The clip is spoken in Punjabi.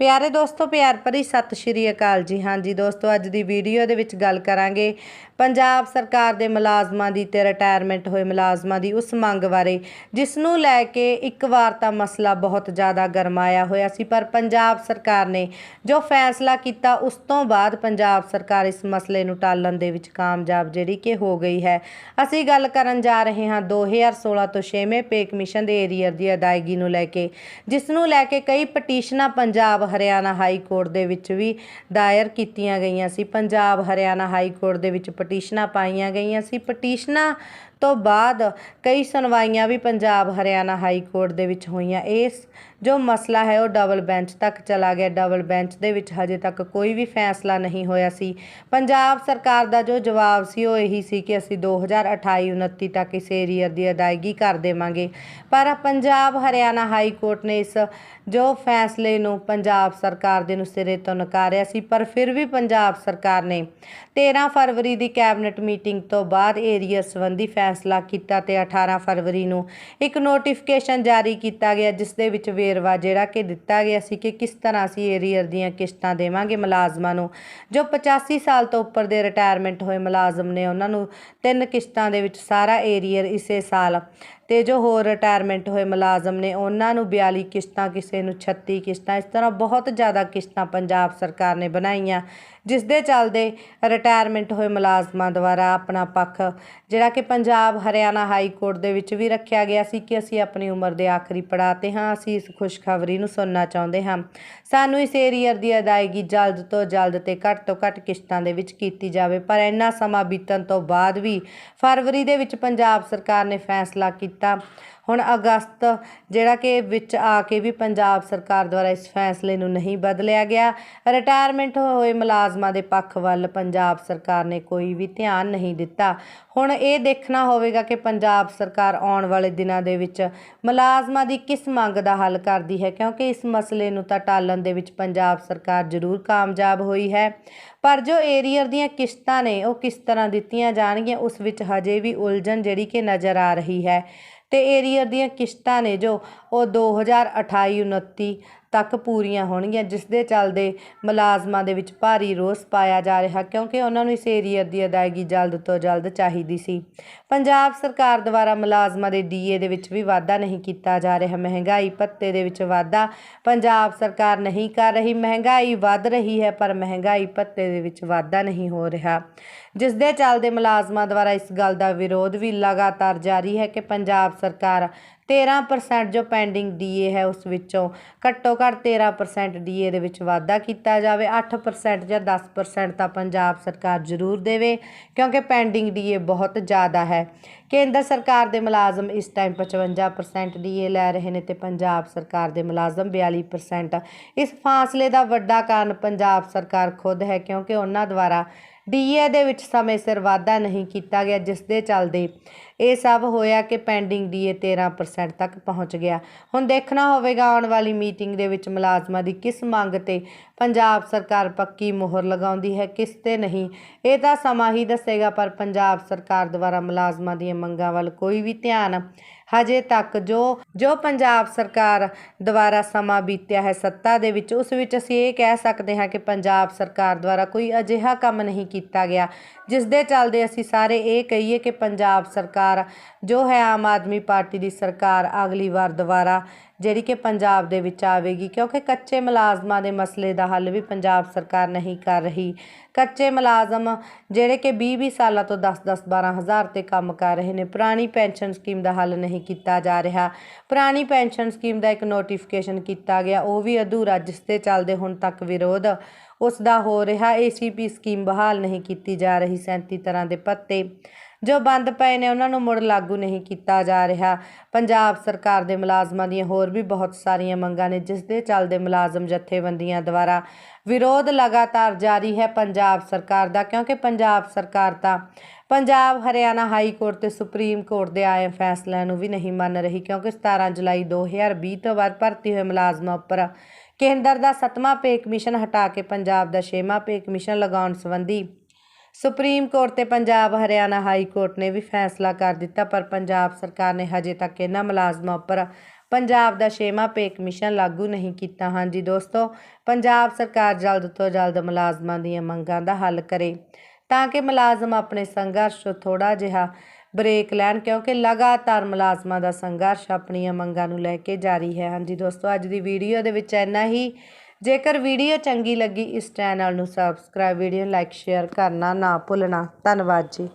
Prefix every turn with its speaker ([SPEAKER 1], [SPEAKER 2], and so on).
[SPEAKER 1] ਪਿਆਰੇ ਦੋਸਤੋ, ਪਿਆਰ ਭਰੀ ਸਤਿ ਸ਼੍ਰੀ ਅਕਾਲ ਜੀ। ਹਾਂਜੀ ਦੋਸਤੋ, ਅੱਜ ਦੀ ਵੀਡੀਓ ਦੇ ਵਿੱਚ ਗੱਲ ਕਰਾਂਗੇ ਪੰਜਾਬ ਸਰਕਾਰ ਦੇ ਮੁਲਾਜ਼ਮਾਂ ਦੀ ਤੇ ਰਿਟਾਇਰਮੈਂਟ ਹੋਏ ਮੁਲਾਜ਼ਮਾਂ ਦੀ ਉਸ ਮੰਗ ਬਾਰੇ, ਜਿਸ ਨੂੰ ਲੈ ਕੇ ਇੱਕ ਵਾਰ ਤਾਂ ਮਸਲਾ ਬਹੁਤ ਜ਼ਿਆਦਾ ਗਰਮਾਇਆ ਹੋਇਆ ਸੀ, ਪਰ ਪੰਜਾਬ ਸਰਕਾਰ ਨੇ ਜੋ ਫੈਸਲਾ ਕੀਤਾ, ਉਸ ਤੋਂ ਬਾਅਦ ਪੰਜਾਬ ਸਰਕਾਰ ਇਸ ਮਸਲੇ ਨੂੰ ਟਾਲਣ ਦੇ ਵਿੱਚ ਕਾਮਯਾਬ ਜਿਹੜੀ ਕਿ ਹੋ ਗਈ ਹੈ। ਅਸੀਂ ਗੱਲ ਕਰਨ ਜਾ ਰਹੇ ਹਾਂ 2016 ਤੋਂ 6ਵੇਂ ਪੇ ਕਮਿਸ਼ਨ ਦੇ ਏਰੀਅਰ ਦੀ ਅਦਾਇਗੀ ਨੂੰ ਲੈ ਕੇ, ਜਿਸ ਨੂੰ ਲੈ ਕੇ ਕਈ ਪਟੀਸ਼ਨਾਂ ਪੰਜਾਬ ਹਰਿਆਣਾ ਹਾਈ ਕੋਰਟ ਦੇ ਵਿੱਚ ਵੀ ਦਾਇਰ ਕੀਤੀਆਂ ਗਈਆਂ ਸੀ। ਪੰਜਾਬ ਹਰਿਆਣਾ ਹਾਈ ਕੋਰਟ ਦੇ ਵਿੱਚ ਪਟੀਸ਼ਨਾਂ ਪਾਈਆਂ ਗਈਆਂ ਸੀ। ਪਟੀਸ਼ਨਾਂ ਤੋਂ ਬਾਅਦ ਕਈ ਸੁਣਵਾਈਆਂ ਵੀ ਪੰਜਾਬ ਹਰਿਆਣਾ ਹਾਈ ਕੋਰਟ ਦੇ ਵਿੱਚ ਹੋਈਆਂ। ਇਸ ਜੋ ਮਸਲਾ ਹੈ, ਉਹ ਡਬਲ ਬੈਂਚ ਤੱਕ ਚਲਾ ਗਿਆ। ਡਬਲ ਬੈਂਚ ਦੇ ਵਿੱਚ ਹਜੇ ਤੱਕ ਕੋਈ ਵੀ ਫੈਸਲਾ ਨਹੀਂ ਹੋਇਆ ਸੀ। ਪੰਜਾਬ ਸਰਕਾਰ ਦਾ ਜੋ ਜਵਾਬ ਸੀ, ਉਹ ਇਹੀ ਸੀ ਕਿ ਅਸੀਂ 2028-29 ਤੱਕ ਇਸ ਏਰੀਅਰ ਦੀ ਅਦਾਇਗੀ ਕਰ ਦੇਵਾਂਗੇ। ਪਰ ਪੰਜਾਬ ਹਰਿਆਣਾ ਹਾਈ ਕੋਰਟ ਨੇ ਇਸ ਜੋ ਫੈਸਲੇ ਨੂੰ ਪੰਜਾਬ ਸਰਕਾਰ ਦੇ ਨੂੰ ਸਿਰੇ ਤੋਂ ਨਕਾਰਿਆ ਸੀ। ਪਰ ਫਿਰ ਵੀ ਪੰਜਾਬ ਸਰਕਾਰ ਨੇ 13 ਫਰਵਰੀ ਦੀ ਕੈਬਨਿਟ ਮੀਟਿੰਗ ਤੋਂ ਬਾਅਦ ਏਰੀਆ ਸੰਬੰਧੀ ਫੈਸਲਾ ਕੀਤਾ ਤੇ 18 ਫਰਵਰੀ ਨੂੰ ਇੱਕ ਨੋਟੀਫਿਕੇਸ਼ਨ ਜਾਰੀ ਕੀਤਾ ਗਿਆ, ਜਿਸ ਦੇ ਵਿੱਚ ਵੇਰਵਾ ਜਿਹੜਾ ਕਿ ਦਿੱਤਾ ਗਿਆ ਸੀ ਕਿ ਕਿਸ ਤਰ੍ਹਾਂ ਅਸੀਂ ਏਰੀਅਰ ਦੀਆਂ ਕਿਸ਼ਤਾਂ ਦੇਵਾਂਗੇ ਮੁਲਾਜ਼ਮਾਂ ਨੂੰ, ਜੋ 85 ਸਾਲ ਤੋਂ ਉੱਪਰ ਦੇ ਰਿਟਾਇਰਮੈਂਟ ਹੋਏ ਮੁਲਾਜ਼ਮ ਨੇ, ਉਹਨਾਂ ਨੂੰ ਤਿੰਨ ਕਿਸ਼ਤਾਂ ਦੇ ਵਿੱਚ ਸਾਰਾ ਏਰੀਅਰ ਇਸੇ ਸਾਲ ਤੇ ਜੋ ਹੋਰ ਰਿਟਾਇਰਮੈਂਟ ਹੋਏ ਮੁਲਾਜ਼ਮ ਨੇ, ਉਹਨਾਂ ਨੂੰ 42 ਕਿਸ਼ਤਾਂ, ਕਿਸੇ ਨੂੰ 36 ਕਿਸ਼ਤਾਂ, ਇਸ ਤਰ੍ਹਾਂ ਬਹੁਤ ਜ਼ਿਆਦਾ ਕਿਸ਼ਤਾਂ ਪੰਜਾਬ ਸਰਕਾਰ ਨੇ ਬਣਾਈਆਂ, ਜਿਸ ਦੇ ਚੱਲਦੇ ਰਿਟਾਇਰਮੈਂਟ ਹੋਏ ਮੁਲਾਜ਼ਮਾਂ ਦੁਆਰਾ ਆਪਣਾ ਪੱਖ ਜਿਹੜਾ ਕਿ ਪੰਜਾਬ ਪੰਜਾਬ ਹਰਿਆਣਾ ਹਾਈ ਕੋਰਟ ਦੇ ਵਿੱਚ ਵੀ ਰੱਖਿਆ ਗਿਆ ਸੀ ਕਿ ਅਸੀਂ ਆਪਣੀ ਉਮਰ ਦੇ ਆਖਰੀ ਪੜਾਅ ਤੇ ਹਾਂ, ਅਸੀਂ ਇਸ ਖੁਸ਼ਖਬਰੀ ਨੂੰ ਸੁਣਨਾ ਚਾਹੁੰਦੇ ਹਾਂ। ਸਾਨੂੰ ਇਸ ਏਰੀਅਰ ਦੀ ਅਦਾਇਗੀ ਜਲਦ ਤੋਂ ਜਲਦ ਤੇ ਘੱਟ ਤੋਂ ਘੱਟ ਕਿਸ਼ਤਾਂ ਦੇ ਵਿੱਚ ਕੀਤੀ ਜਾਵੇ, ਪਰ ਇੰਨਾ ਸਮਾਂ ਬੀਤਣ ਤੋਂ ਬਾਅਦ ਵੀ ਫਰਵਰੀ ਦੇ ਵਿੱਚ ਪੰਜਾਬ ਸਰਕਾਰ ਨੇ ਫੈਸਲਾ ਕੀਤਾ। ਹੁਣ ਅਗਸਤ, ਜਿਹੜਾ ਕਿ ਵਿੱਚ ਆ ਕੇ ਵੀ ਪੰਜਾਬ ਸਰਕਾਰ ਦੁਆਰਾ ਇਸ ਫੈਸਲੇ ਨੂੰ ਨਹੀਂ ਬਦਲਿਆ ਗਿਆ ਰਿਟਾਇਰਮੈਂਟ ਹੋਏ ਮੁਲਾਜ਼ਮਾਂ ਦੇ ਪੱਖ ਵੱਲ ਪੰਜਾਬ ਸਰਕਾਰ ਨੇ ਕੋਈ ਵੀ ਧਿਆਨ ਨਹੀਂ ਦਿੱਤਾ। ਹੁਣ ਇਹ ਦੇਖਣਾ ਹੋਵੇਗਾ ਕਿ ਪੰਜਾਬ ਸਰਕਾਰ ਆਉਣ ਵਾਲੇ ਦਿਨਾਂ ਦੇ ਵਿੱਚ ਮੁਲਾਜ਼ਮਾਂ ਦੀ ਕਿਸ ਮੰਗ ਦਾ ਹੱਲ ਕਰਦੀ ਹੈ? ਕਿਉਂਕਿ ਇਸ ਮਸਲੇ ਨੂੰ ਤਾਂ ਟਾਲਣ ਦੇ ਵਿੱਚ ਪੰਜਾਬ ਸਰਕਾਰ ਜ਼ਰੂਰ ਕਾਮਯਾਬ ਹੋਈ ਹੈ। ਪਰ ਜੋ ਏਰੀਅਰ ਦੀਆਂ ਕਿਸ਼ਤਾਂ ਨੇ, ਉਹ ਕਿਸ ਤਰ੍ਹਾਂ ਦਿੱਤੀਆਂ ਜਾਣਗੀਆਂ, ਉਸ ਵਿੱਚ ਹਜੇ ਵੀ ਉਲਝਣ ਜਿਹੜੀ ਕਿ ਨਜ਼ਰ ਆ ਰਹੀ ਹੈ। ਤੇ ਏਰੀਅਰ ਦੀਆਂ ਕਿਸ਼ਤਾਂ ਨੇ ਜੋ ਉਹ 2028-29 ਤੱਕ ਪੂਰੀਆਂ ਹੋਣਗੀਆਂ ਜਿਸ ਦੇ ਚੱਲਦੇ ਮੁਲਾਜ਼ਮਾਂ ਦੇ ਵਿੱਚ ਭਾਰੀ ਰੋਸ ਪਾਇਆ ਜਾ ਰਿਹਾ, ਕਿਉਂਕਿ ਉਹਨਾਂ ਨੂੰ ਇਸ ਏਰੀਅਰ ਦੀ ਅਦਾਇਗੀ ਜਲਦ ਤੋਂ ਜਲਦ ਚਾਹੀਦੀ ਸੀ। ਪੰਜਾਬ ਸਰਕਾਰ ਦੁਆਰਾ ਮੁਲਾਜ਼ਮਾਂ ਦੇ ਡੀਏ ਦੇ ਵਿੱਚ ਵੀ ਵਾਧਾ ਨਹੀਂ ਕੀਤਾ ਜਾ ਰਿਹਾ। ਮਹਿੰਗਾਈ ਭੱਤੇ ਦੇ ਵਿੱਚ ਵਾਧਾ, ਪੰਜਾਬ ਸਰਕਾਰ ਨਹੀਂ ਕਰ ਰਹੀ, ਮਹਿੰਗਾਈ ਵੱਧ ਰਹੀ ਹੈ, ਪਰ ਮਹਿੰਗਾਈ ਭੱਤੇ ਦੇ ਵਿੱਚ ਵਾਧਾ ਨਹੀਂ ਹੋ ਰਿਹਾ। ਜਿਸ ਦੇ ਚੱਲਦੇ ਮੁਲਾਜ਼ਮਾਂ ਦੁਆਰਾ ਇਸ ਗੱਲ ਦਾ ਵਿਰੋਧ ਵੀ ਲਗਾਤਾਰ ਜਾਰੀ ਹੈ ਕਿ ਪੰਜਾਬ ਸਰਕਾਰ 13% ਜੋ ਪੈਂਡਿੰਗ ਡੀਏ ਹੈ ਉਸ ਵਿੱਚੋਂ ਘੱਟੋ ਘੱਟ 13% ਡੀਏ ਦੇ ਵਿੱਚ ਵਾਧਾ ਕੀਤਾ ਜਾਵੇ। 8% ਜਾਂ 10% ਤਾਂ ਪੰਜਾਬ ਸਰਕਾਰ ਜ਼ਰੂਰ ਦੇਵੇ, ਕਿਉਂਕਿ ਪੈਂਡਿੰਗ ਡੀਏ ਬਹੁਤ ਜ਼ਿਆਦਾ ਹੈ। ਕੇਂਦਰ ਸਰਕਾਰ ਦੇ ਮੁਲਾਜ਼ਮ ਇਸ ਟਾਈਮ 55% ਡੀਏ ਲੈ ਰਹੇ ਨੇ ਤੇ ਪੰਜਾਬ ਸਰਕਾਰ ਦੇ ਮੁਲਾਜ਼ਮ 42% ਇਸ ਫਾਸਲੇ ਦਾ ਵੱਡਾ ਕਾਰਨ ਪੰਜਾਬ ਸਰਕਾਰ ਖੁਦ ਹੈ, ਕਿਉਂਕਿ ਉਹਨਾਂ ਦੁਆਰਾ ਡੀਏ ਦੇ ਵਿੱਚ ਸਮੇਂ ਸਿਰ ਵਾਧਾ ਨਹੀਂ ਕੀਤਾ ਗਿਆ, ਜਿਸ ਦੇ ਚੱਲਦੇ ਇਹ ਸਭ ਹੋਇਆ ਕਿ ਪੈਂਡਿੰਗ ਡੀਏ 13% ਤੱਕ ਪਹੁੰਚ ਗਿਆ। ਹੁਣ ਦੇਖਣਾ ਹੋਵੇਗਾ, ਆਉਣ ਵਾਲੀ ਮੀਟਿੰਗ ਦੇ ਵਿੱਚ ਮੁਲਾਜ਼ਮਾਂ ਦੀ ਕਿਸ ਮੰਗ ਤੇ ਪੰਜਾਬ ਸਰਕਾਰ ਪੱਕੀ ਮੋਹਰ ਲਗਾਉਂਦੀ ਹੈ, ਕਿਸ ਤੇ ਨਹੀਂ, ਇਹ ਤਾਂ ਸਮਾਂ ਹੀ ਦੱਸੇਗਾ, ਪਰ ਪੰਜਾਬ ਸਰਕਾਰ ਦੁਆਰਾ ਮੁਲਾਜ਼ਮਾਂ ਦੀਆਂ ਮੰਗਾਂ ਵੱਲ ਕੋਈ ਵੀ ਧਿਆਨ ਹਜੇ ਤੱਕ ਜੋ ਜੋ ਪੰਜਾਬ ਸਰਕਾਰ ਦੁਆਰਾ ਸਮਾਂ ਬੀਤਿਆ ਹੈ ਸੱਤਾ ਦੇ ਵਿੱਚ, ਉਸ ਵਿੱਚ ਅਸੀਂ ਇਹ ਕਹਿ ਸਕਦੇ ਹਾਂ ਕਿ ਪੰਜਾਬ ਸਰਕਾਰ ਦੁਆਰਾ ਕੋਈ ਅਜਿਹਾ ਕੰਮ ਨਹੀਂ ਕੀਤਾ ਗਿਆ ਜਿਸ ਦੇ ਚੱਲਦੇ ਅਸੀਂ ਸਾਰੇ ਇਹ ਕਹੀਏ ਕਿ ਪੰਜਾਬ ਸਰਕਾਰ, ਜੋ ਹੈ ਆਮ ਆਦਮੀ ਪਾਰਟੀ ਦੀ ਸਰਕਾਰ, ਅਗਲੀ ਵਾਰ ਦੁਬਾਰਾ ਜਿਹੜੀ ਕਿ ਪੰਜਾਬ ਦੇ ਵਿੱਚ ਆਵੇਗੀ, ਕਿਉਂਕਿ ਕੱਚੇ ਮੁਲਾਜ਼ਮਾਂ ਦੇ ਮਸਲੇ ਦਾ ਹੱਲ ਵੀ ਪੰਜਾਬ ਸਰਕਾਰ ਨਹੀਂ ਕਰ ਰਹੀ। ਕੱਚੇ ਮੁਲਾਜ਼ਮ ਜਿਹੜੇ ਕਿ 20-20 ਸਾਲਾਂ ਤੋਂ 10-10 12 ਹਜ਼ਾਰ ਤੇ ਕੰਮ ਕਰ ਰਹੇ ਨੇ, ਪੁਰਾਣੀ ਪੈਨਸ਼ਨ ਸਕੀਮ ਦਾ ਹੱਲ ਨਹੀਂ ਕੀਤਾ ਜਾ ਰਿਹਾ। ਪੁਰਾਣੀ ਪੈਨਸ਼ਨ ਸਕੀਮ ਦਾ ਇੱਕ ਨੋਟੀਫਿਕੇਸ਼ਨ ਕੀਤਾ ਗਿਆ, ਉਹ ਵੀ ਅਧੂਰਾ, ਜਿਸ ਤੇ ਚੱਲਦੇ ਹੁਣ ਤੱਕ ਵਿਰੋਧ। ਉਸ ਦਾ ਹੋ ਰਿਹਾ ਏਸੀਪੀ ਸਕੀਮ ਬਹਾਲ ਨਹੀਂ ਕੀਤੀ ਜਾ ਰਹੀ। 37 ਤਰ੍ਹਾਂ ਦੇ ਪੱਤੇ ਜੋ ਬੰਦ ਪਏ ਨੇ, ਉਹਨਾਂ ਨੂੰ ਮੁੜ ਲਾਗੂ ਨਹੀਂ ਕੀਤਾ ਜਾ ਰਿਹਾ। ਪੰਜਾਬ ਸਰਕਾਰ ਦੇ ਮੁਲਾਜ਼ਮਾਂ ਦੀਆਂ ਹੋਰ ਵੀ ਬਹੁਤ ਸਾਰੀਆਂ ਮੰਗਾਂ ਨੇ, ਜਿਸ ਦੇ ਚੱਲਦੇ ਮੁਲਾਜ਼ਮ ਜਥੇਬੰਦੀਆਂ ਦੁਆਰਾ ਵਿਰੋਧ ਲਗਾਤਾਰ ਜਾਰੀ ਹੈ ਪੰਜਾਬ ਸਰਕਾਰ ਦਾ, ਕਿਉਂਕਿ ਪੰਜਾਬ ਸਰਕਾਰ ਤਾਂ ਪੰਜਾਬ, ਹਰਿਆਣਾ ਹਾਈ ਕੋਰਟ ਤੇ ਸੁਪਰੀਮ ਕੋਰਟ ਦੇ ਆਏ ਫੈਸਲਿਆਂ ਨੂੰ ਵੀ ਨਹੀਂ ਮੰਨ ਰਹੀ ਕਿਉਂਕਿ 17 ਜੁਲਾਈ 2020 ਤੋਂ ਬਾਅਦ ਭਰਤੀ ਹੋਏ ਮੁਲਾਜ਼ਮਾਂ ਉੱਪਰ ਕੇਂਦਰ ਦਾ ਸੱਤਵਾਂ ਪੇ ਕਮਿਸ਼ਨ ਹਟਾ ਕੇ ਪੰਜਾਬ ਦਾ ਛੇਵਾਂ ਪੇ ਕਮਿਸ਼ਨ ਲਗਾਉਣ ਸੰਬੰਧੀ ਸੁਪਰੀਮ ਕੋਰਟ ਤੇ ਪੰਜਾਬ, ਹਰਿਆਣਾ ਹਾਈ ਕੋਰਟ ਨੇ ਵੀ ਫੈਸਲਾ ਕਰ ਦਿੱਤਾ, ਪਰ ਪੰਜਾਬ ਸਰਕਾਰ ਨੇ ਹਜੇ ਤੱਕ ਇਹਨਾਂ ਮੁਲਾਜ਼ਮਾਂ ਉੱਪਰ ਪੰਜਾਬ ਦਾ ਛੇਵਾਂ ਪੇ ਕਮਿਸ਼ਨ ਲਾਗੂ ਨਹੀਂ ਕੀਤਾ। ਹਾਂਜੀ ਦੋਸਤੋ, ਪੰਜਾਬ ਸਰਕਾਰ ਜਲਦ ਤੋਂ ਜਲਦ ਮੁਲਾਜ਼ਮਾਂ ਦੀਆਂ ਮੰਗਾਂ ਦਾ ਹੱਲ ਕਰੇ। ਤਾਂ ਕਿ ਮੁਲਾਜ਼ਮ ਆਪਣੇ ਸੰਘਰਸ਼ ਤੋਂ ਥੋੜਾ ਜਿਹਾ ਬ੍ਰੇਕ ਲੈਣ, ਕਿਉਂਕਿ ਲਗਾਤਾਰ ਮੁਲਾਜ਼ਮਾਂ ਦਾ ਸੰਘਰਸ਼ ਆਪਣੀਆਂ ਮੰਗਾਂ ਨੂੰ ਲੈ ਕੇ ਜਾਰੀ ਹੈ। ਹਾਂਜੀ ਦੋਸਤੋ, ਅੱਜ ਦੀ ਵੀਡੀਓ ਦੇ ਵਿੱਚ ਇੰਨਾ ਹੀ। ਜੇਕਰ ਵੀਡੀਓ ਚੰਗੀ ਲੱਗੀ, ਇਸ ਚੈਨਲ ਨੂੰ ਸਬਸਕ੍ਰਾਈਬ ਵੀਡੀਓ ਲਾਈਕ ਸ਼ੇਅਰ ਕਰਨਾ ਨਾ ਭੁੱਲਣਾ। ਧੰਨਵਾਦ ਜੀ।